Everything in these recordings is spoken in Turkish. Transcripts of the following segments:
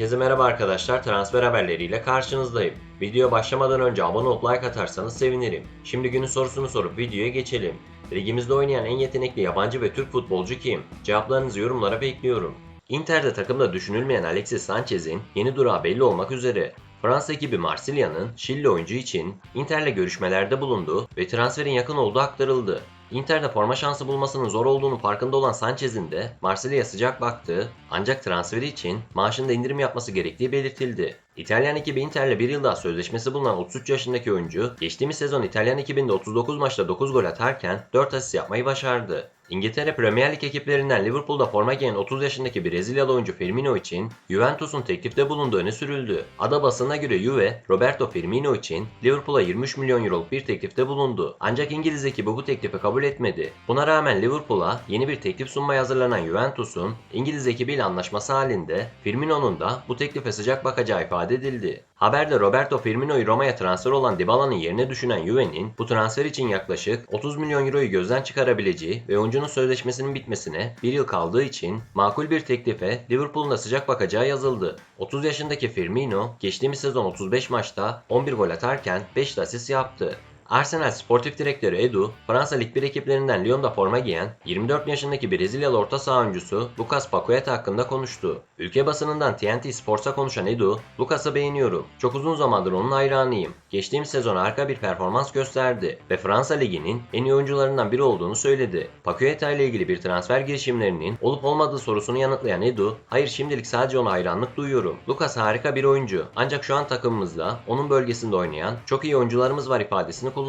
Herkese merhaba arkadaşlar. Transfer haberleriyle karşınızdayım. Video başlamadan önce abone olup like atarsanız sevinirim. Şimdi günün sorusunu sorup videoya geçelim. Ligimizde oynayan en yetenekli yabancı ve Türk futbolcu kim? Cevaplarınızı yorumlara bekliyorum. Inter'de takımda düşünülmeyen Alexis Sanchez'in yeni durağı belli olmak üzere. Fransa ekibi Marsilya'nın Şili oyuncu için Inter'le görüşmelerde bulundu ve transferin yakın olduğu aktarıldı. Inter'de forma şansı bulmasının zor olduğunu farkında olan Sanchez'in de Marsilya'ya sıcak baktığı ancak transferi için maaşında indirim yapması gerektiği belirtildi. İtalyan ekibi Inter'le bir yıl daha sözleşmesi bulunan 33 yaşındaki oyuncu geçtiğimiz sezon İtalyan ekibinde 39 maçta 9 gol atarken 4 asist yapmayı başardı. İngiltere Premier Lig ekiplerinden Liverpool'da forma giyen 30 yaşındaki Brezilyalı oyuncu Firmino için Juventus'un teklifte bulunduğu öne sürüldü. Ada basına göre Juve, Roberto Firmino için Liverpool'a 23 milyon euroluk bir teklifte bulundu. Ancak İngiliz ekibi bu teklifi kabul etmedi. Buna rağmen Liverpool'a yeni bir teklif sunmaya hazırlanan Juventus'un İngiliz ekibiyle anlaşması halinde Firmino'nun da bu teklife sıcak bakacağı ifade edildi. Haberde Roberto Firmino'yu Roma'ya transfer olan Dybala'nın yerine düşünen Juve'nin bu transfer için yaklaşık 30 milyon euroyu gözden çıkarabileceği ve oyuncunun sözleşmesinin bitmesine bir yıl kaldığı için makul bir teklife Liverpool'un da sıcak bakacağı yazıldı. 30 yaşındaki Firmino geçtiğimiz sezon 35 maçta 11 gol atarken 5 de asist yaptı. Arsenal Sportif Direktörü Edu, Fransa Lig 1 ekiplerinden Lyon'da forma giyen 24 yaşındaki Brezilyalı orta saha oyuncusu Lucas Paqueta hakkında konuştu. Ülke basınından TNT Sports'a konuşan Edu, Lucas'ı beğeniyorum. Çok uzun zamandır onun hayranıyım. Geçtiğimiz sezon harika bir performans gösterdi ve Fransa Ligi'nin en iyi oyuncularından biri olduğunu söyledi. Paqueta ile ilgili bir transfer girişimlerinin olup olmadığı sorusunu yanıtlayan Edu, hayır şimdilik sadece ona hayranlık duyuyorum. Lucas harika bir oyuncu ancak şu an takımımızda onun bölgesinde oynayan çok iyi oyuncularımız var ifadesini kullandı.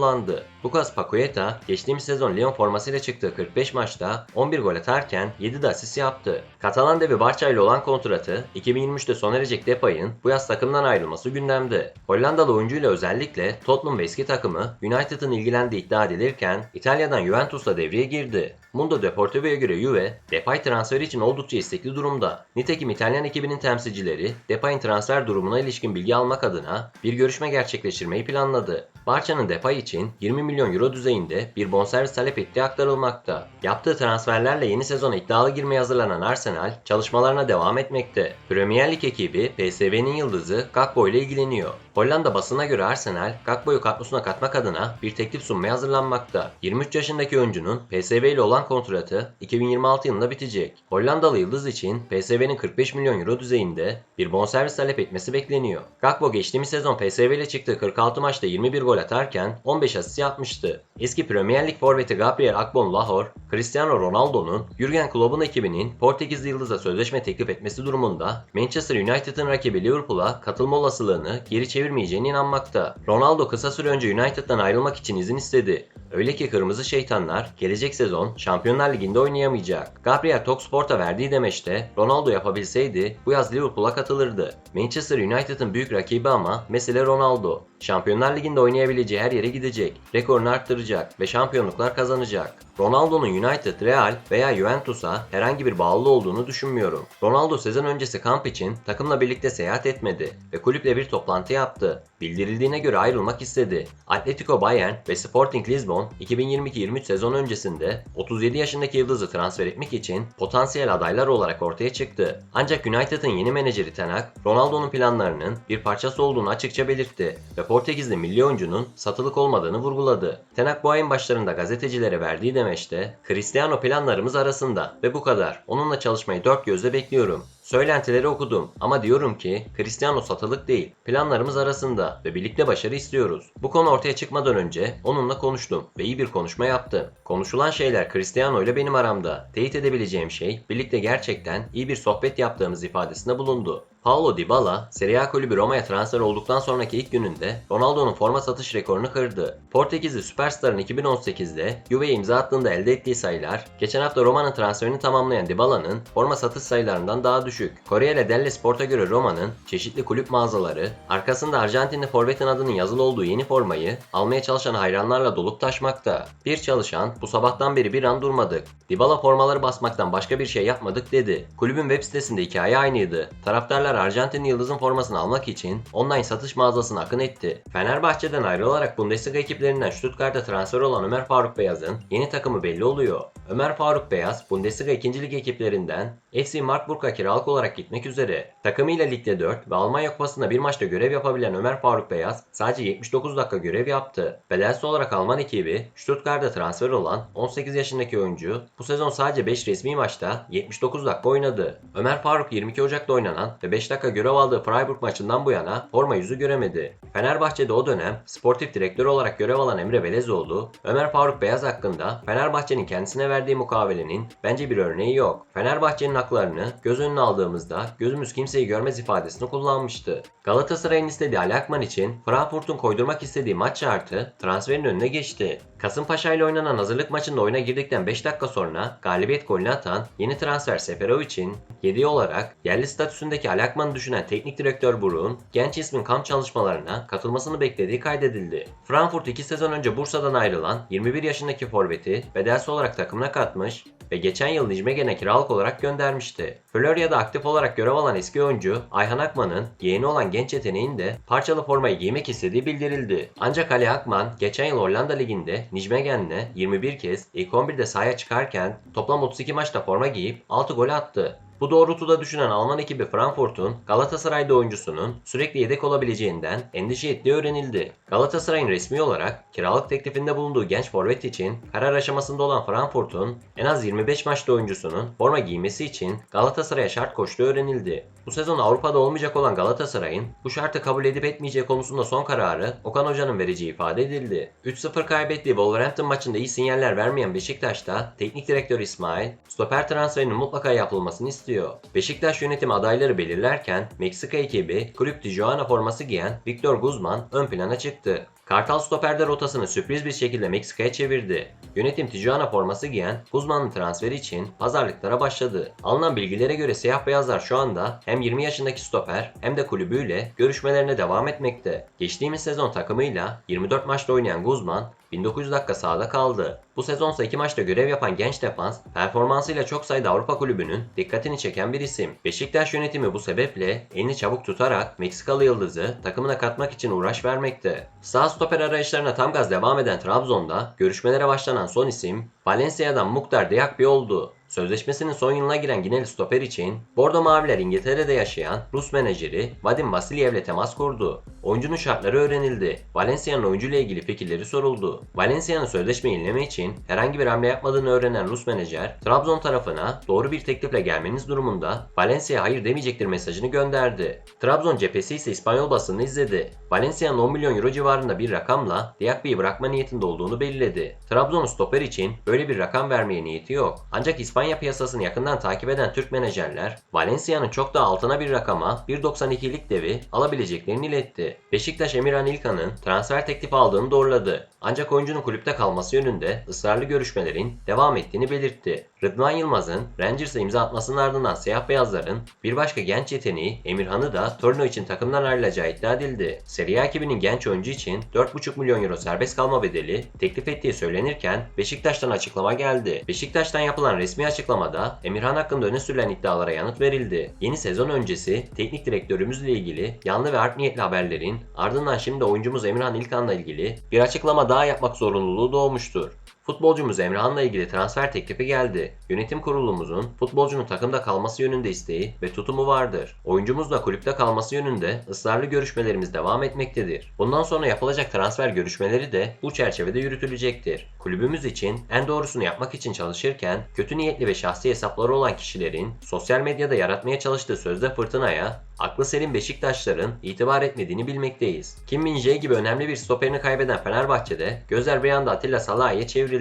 Lucas Paqueta geçtiğimiz sezon Lyon formasıyla çıktığı 45 maçta 11 gol atarken 7 de asist yaptı. Katalan devi Barça ile olan kontratı 2023'te sona erecek Depay'ın bu yaz takımdan ayrılması gündemde. Hollandalı oyuncuyla özellikle Tottenham ve eski takımı United'ın ilgilendiği iddia edilirken İtalya'dan Juventus'la devreye girdi. Mundo Deportivo'ya göre Juve, Depay transferi için oldukça istekli durumda. Nitekim İtalyan ekibinin temsilcileri Depay'ın transfer durumuna ilişkin bilgi almak adına bir görüşme gerçekleştirmeyi planladı. Barça'nın Depay için 20 milyon euro düzeyinde bir bonservis talep ettiği aktarılmakta. Yaptığı transferlerle yeni sezona iddialı girmeye hazırlanan Arsenal çalışmalarına devam etmekte. Premier Lig ekibi PSV'nin yıldızı Gakpo ile ilgileniyor. Hollanda basına göre Arsenal, Gakpo'yu kadrosuna katmak adına bir teklif sunmaya hazırlanmakta. 23 yaşındaki oyuncunun PSV ile olan kontratı 2026 yılında bitecek. Hollandalı yıldız için PSV'nin 45 milyon euro düzeyinde bir bonservis talep etmesi bekleniyor. Gakpo geçtiğimiz sezon PSV ile çıktığı 46 maçta 21 gol atarken 15 asist yapmıştı. Eski Premier Lig forveti Gabriel Akbon Lahore, Cristiano Ronaldo'nun Jurgen Klopp'un ekibinin Portekizli yıldıza sözleşme teklif etmesi durumunda Manchester United'ın rakibi Liverpool'a katılma olasılığını geri çevirmeyeceğine inanmakta. Ronaldo kısa süre önce United'dan ayrılmak için izin istedi. Öyle ki Kırmızı Şeytanlar gelecek sezon Şampiyonlar Ligi'nde oynayamayacak. Gabriel Talksport'a verdiği demeçte Ronaldo yapabilseydi bu yaz Liverpool'a katılırdı. Manchester United'ın büyük rakibi ama mesele Ronaldo. Şampiyonlar Ligi'nde oynayabileceği her yere gidecek, rekorunu arttıracak ve şampiyonluklar kazanacak. Ronaldo'nun United, Real veya Juventus'a herhangi bir bağlı olduğunu düşünmüyorum. Ronaldo sezon öncesi kamp için takımla birlikte seyahat etmedi ve kulüple bir toplantı yaptı. Bildirildiğine göre ayrılmak istedi. Atletico Bayern ve Sporting Lisbon 2022-23 sezon öncesinde 37 yaşındaki yıldızı transfer etmek için potansiyel adaylar olarak ortaya çıktı. Ancak United'ın yeni menajeri Ten Hag, Ronaldo'nun planlarının bir parçası olduğunu açıkça belirtti ve Portekizli milli oyuncunun satılık olmadığını vurguladı. Ten Hag bu ayın başlarında gazetecilere verdiği demeçte, Cristiano planlarımız arasında ve bu kadar. Onunla çalışmayı dört gözle bekliyorum. Söylentileri okudum ama diyorum ki Cristiano satılık değil. Planlarımız arasında ve birlikte başarı istiyoruz. Bu konu ortaya çıkmadan önce onunla konuştum ve iyi bir konuşma yaptı. Konuşulan şeyler Cristiano ile benim aramda. Teyit edebileceğim şey birlikte gerçekten iyi bir sohbet yaptığımız ifadesinde bulundu. Paulo Dybala, Serie A kulübü Roma'ya transfer olduktan sonraki ilk gününde Ronaldo'nun forma satış rekorunu kırdı. Portekizli süperstarın 2018'de Juve'ye imza attığında elde ettiği sayılar, geçen hafta Roma'nın transferini tamamlayan Dybala'nın forma satış sayılarından daha düşük. Corriere dello Sport'a göre Roma'nın çeşitli kulüp mağazaları, arkasında Arjantinli forvetin adının yazılı olduğu yeni formayı almaya çalışan hayranlarla dolup taşmakta. Bir çalışan, bu sabahtan beri bir an durmadık. Dybala formaları basmaktan başka bir şey yapmadık dedi. Kulübün web sitesinde hikaye aynıydı. Taraftarlar Arjantin yıldızın formasını almak için online satış mağazasına akın etti. Fenerbahçe'den ayrılarak Bundesliga ekiplerinden Stuttgart'a transfer olan Ömer Faruk Beyaz'ın yeni takımı belli oluyor. Ömer Faruk Beyaz, Bundesliga 2. Lig ekiplerinden FC Marburg'a kiralık olarak gitmek üzere. Takımıyla Lig'de 4 ve Almanya Kupası'nda bir maçta görev yapabilen Ömer Faruk Beyaz sadece 79 dakika görev yaptı. Bedelsiz olarak Alman ekibi Stuttgart'ta transfer olan 18 yaşındaki oyuncu bu sezon sadece 5 resmi maçta 79 dakika oynadı. Ömer Faruk 22 Ocak'ta oynanan ve 5 dakika görev aldığı Freiburg maçından bu yana forma yüzü göremedi. Fenerbahçe'de o dönem sportif direktör olarak görev alan Emre Belezoğlu, Ömer Faruk Beyaz hakkında Fenerbahçe'nin kendisine verdiği mukavelenin bence bir örneği yok. Fenerbahçe'nin haklarını göz önüne aldığımızda gözümüz kimseyi görmez ifadesini kullanmıştı. Galatasaray'ın istediği Ali Akman için Frankfurt'un koydurmak istediği maç şartı transferin önüne geçti. Kasımpaşa ile oynanan hazırlık maçında oyuna girdikten 5 dakika sonra galibiyet golünü atan yeni transfer Seferovic'in 7 olarak yerli statüsündeki Ali Akman'ı düşünen teknik direktör Buruk'un genç ismin kamp çalışmalarına katılmasını beklediği kaydedildi. Frankfurt 2 sezon önce Bursa'dan ayrılan 21 yaşındaki forveti bedelsiz olarak takımına katmış ve geçen yıl Nijmegen'e kiralık olarak göndermişti. Florya'da aktif olarak görev alan eski oyuncu Ayhan Akman'ın yeğeni olan genç yeteneğin de parçalı formayı giymek istediği bildirildi. Ancak Ali Akman geçen yıl Hollanda Ligi'nde Nijmegen'le 21 kez ilk 11'de sahaya çıkarken toplam 32 maçta forma giyip 6 gol attı. Bu doğrultuda düşünen Alman ekibi Frankfurt'un Galatasaray'da oyuncusunun sürekli yedek olabileceğinden endişe ettiği öğrenildi. Galatasaray'ın resmi olarak kiralık teklifinde bulunduğu genç forvet için karar aşamasında olan Frankfurt'un en az 25 maçta oyuncusunun forma giymesi için Galatasaray'a şart koştuğu öğrenildi. Bu sezon Avrupa'da olmayacak olan Galatasaray'ın bu şartı kabul edip etmeyeceği konusunda son kararı Okan Hoca'nın vereceği ifade edildi. 3-0 kaybettiği Wolverhampton maçında iyi sinyaller vermeyen Beşiktaş'ta teknik direktör İsmail, stoper transferinin mutlaka yapılmasını istiyor. Beşiktaş yönetimi adayları belirlerken Meksika ekibi Kulüp Tijuana forması giyen Victor Guzman ön plana çıktı. Kartal stoperde rotasını sürpriz bir şekilde Meksika'ya çevirdi. Yönetim Tijuana forması giyen Guzman'ın transferi için pazarlıklara başladı. Alınan bilgilere göre siyah beyazlar şu anda hem 20 yaşındaki stoper hem de kulübüyle görüşmelerine devam etmekte. Geçtiğimiz sezon takımıyla 24 maçta oynayan Guzman 1900 dakika sahada kaldı. Bu sezonsa 2 maçta görev yapan genç defans performansıyla çok sayıda Avrupa kulübünün dikkatini çeken bir isim. Beşiktaş yönetimi bu sebeple elini çabuk tutarak Meksikalı yıldızı takımına katmak için uğraş vermekte. Sağ stoper arayışlarına tam gaz devam eden Trabzon'da görüşmelere başlanan son isim Valencia'dan Muhtar Diakbi oldu. Sözleşmesinin son yılına giren Gineli stoper için Bordo Maviler İngiltere'de yaşayan Rus menajeri Vadim Vasilyev'le temas kurdu. Oyuncunun şartları öğrenildi. Valencia'nın oyuncuyla ilgili fikirleri soruldu. Valencia'nın sözleşme yenileme için herhangi bir hamle yapmadığını öğrenen Rus menajer, Trabzon tarafına doğru bir teklifle gelmeniz durumunda Valencia hayır demeyecektir mesajını gönderdi. Trabzon cephesi ise İspanyol basını izledi. Valencia'nın 10 milyon euro civarında bir rakamla Diakbi'yi bırakma niyetinde olduğunu belirledi. Trabzon'un stoper için böyle bir rakam vermeye niyeti yok. Ancak İspanya piyasasını yakından takip eden Türk menajerler, Valencia'nın çok daha altına bir rakama 1.92'lik devi alabileceklerini iletti. Beşiktaş Emirhan İlkan'ın transfer teklifi aldığını doğruladı. Ancak oyuncunun kulüpte kalması yönünde ısrarlı görüşmelerin devam ettiğini belirtti. Rıdvan Yılmaz'ın Rangers'a imza atmasının ardından siyah beyazların bir başka genç yeteneği Emirhan'ı da Torino için takımdan ayrılacağı iddia edildi. Serie A ekibinin genç oyuncu için 4,5 milyon euro serbest kalma bedeli teklif ettiği söylenirken Beşiktaş'tan açıklama geldi. Beşiktaş'tan yapılan resmi açıklamada Emirhan hakkında öne sürülen iddialara yanıt verildi. Yeni sezon öncesi teknik direktörümüzle ilgili yanlı ve art niyetli haberlerin ardından şimdi oyuncumuz Emirhan İlkan'la ilgili bir açıklama daha yapmak zorunluluğu doğmuştur. Futbolcumuz Emrehan'la ilgili transfer teklifi geldi. Yönetim kurulumuzun futbolcunun takımda kalması yönünde isteği ve tutumu vardır. Oyuncumuzla kulüpte kalması yönünde ısrarlı görüşmelerimiz devam etmektedir. Bundan sonra yapılacak transfer görüşmeleri de bu çerçevede yürütülecektir. Kulübümüz için en doğrusunu yapmak için çalışırken kötü niyetli ve şahsi hesapları olan kişilerin sosyal medyada yaratmaya çalıştığı sözde fırtınaya aklı selim Beşiktaşların itibar etmediğini bilmekteyiz. Kim Min gibi önemli bir stoperini kaybeden Fenerbahçe'de gözler bir anda Atilla Salah'a çevrildi.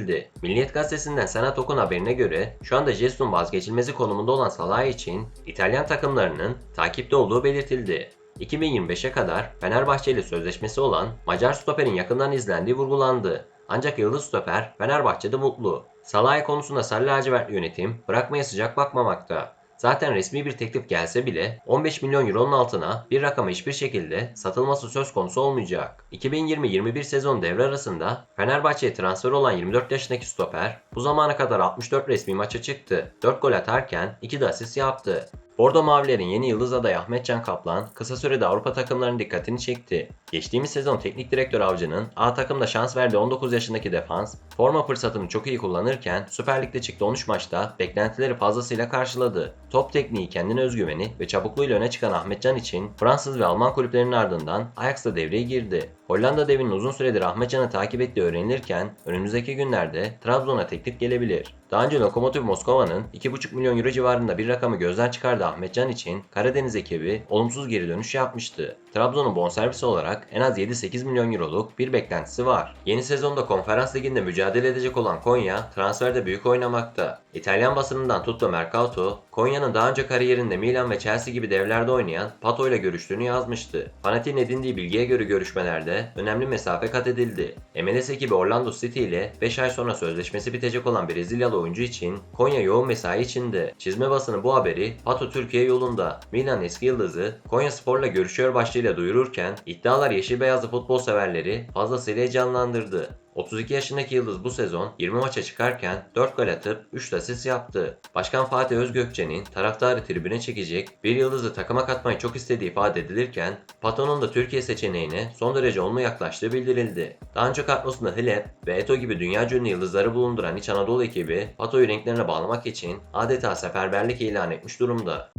Milliyet gazetesinden Senat Okun haberine göre şu anda Jesus'un vazgeçilmezi konumunda olan Salah için İtalyan takımlarının takipte olduğu belirtildi. 2025'e kadar Fenerbahçe ile sözleşmesi olan Macar stoperin yakından izlendiği vurgulandı. Ancak Yıldız Stoper Fenerbahçe'de mutlu. Salah konusunda Sarı Lacivert yönetim bırakmaya sıcak bakmamakta. Zaten resmi bir teklif gelse bile 15 milyon euronun altına bir rakama hiçbir şekilde satılması söz konusu olmayacak. 2020-21 sezon devre arasında Fenerbahçe'ye transfer olan 24 yaşındaki stoper bu zamana kadar 64 resmi maça çıktı. 4 gol atarken 2 de asist yaptı. Bordo Mavilerin yeni yıldız adayı Ahmetcan Kaplan kısa sürede Avrupa takımlarının dikkatini çekti. Geçtiğimiz sezon teknik direktör Avcı'nın A takımda şans verdiği 19 yaşındaki defans, forma fırsatını çok iyi kullanırken Süper Lig'de çıktı 13 maçta beklentileri fazlasıyla karşıladı. Top tekniği, kendine özgüveni ve çabukluğuyla öne çıkan Ahmetcan için Fransız ve Alman kulüplerinin ardından Ajax'ta devreye girdi. Hollanda devinin uzun süredir Ahmetcan'ı takip ettiği öğrenilirken önümüzdeki günlerde Trabzon'a teklif gelebilir. Daha önce Lokomotiv Moskova'nın 2,5 milyon euro civarında bir rakamı gözden çıkardığı Ahmetcan için Karadeniz ekibi olumsuz geri dönüş yapmıştı. Trabzon'un bonservisi olarak en az 7-8 milyon euroluk bir beklentisi var. Yeni sezonda konferans liginde mücadele edecek olan Konya transferde büyük oynamakta. İtalyan basınından tuttu Mercato, Konya'nın daha önce kariyerinde Milan ve Chelsea gibi devlerde oynayan Pato ile görüştüğünü yazmıştı. Fanatik'in edindiği bilgiye göre görüşmelerde önemli mesafe kat edildi. MLS ekibi Orlando City ile 5 ay sonra sözleşmesi bitecek olan Brezilyalı oyuncu için Konya yoğun mesai içinde. Çizme basını bu haberi Pato Türkiye yolunda. Milan eski yıldızı Konya Spor'la görüşüyor başlığıyla duyururken iddialar yeşil beyazlı futbol severleri fazlasıyla heyecanlandırdı. 32 yaşındaki Yıldız bu sezon 20 maça çıkarken 4 gol atıp 3 asist yaptı. Başkan Fatih Özgökçe'nin taraftarı tribüne çekecek bir yıldızı takıma katmayı çok istediği ifade edilirken Pato'nun da Türkiye seçeneğine son derece olumlu yaklaştığı bildirildi. Daha önce kadrosunda Hilep ve Eto gibi dünya ünlü yıldızları bulunduran İç Anadolu ekibi Pato'yu renklerine bağlamak için adeta seferberlik ilan etmiş durumda.